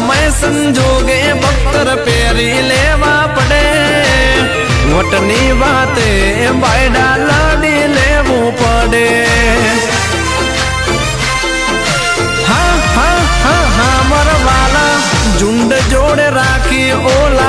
मैं संजोगे बक्तर पेरी लेवा पड़े। वटनी बाते बाईडा लाडी लेवो पड़े। हा हा हा हा मर वाला जुंड जोड़ राखी ओला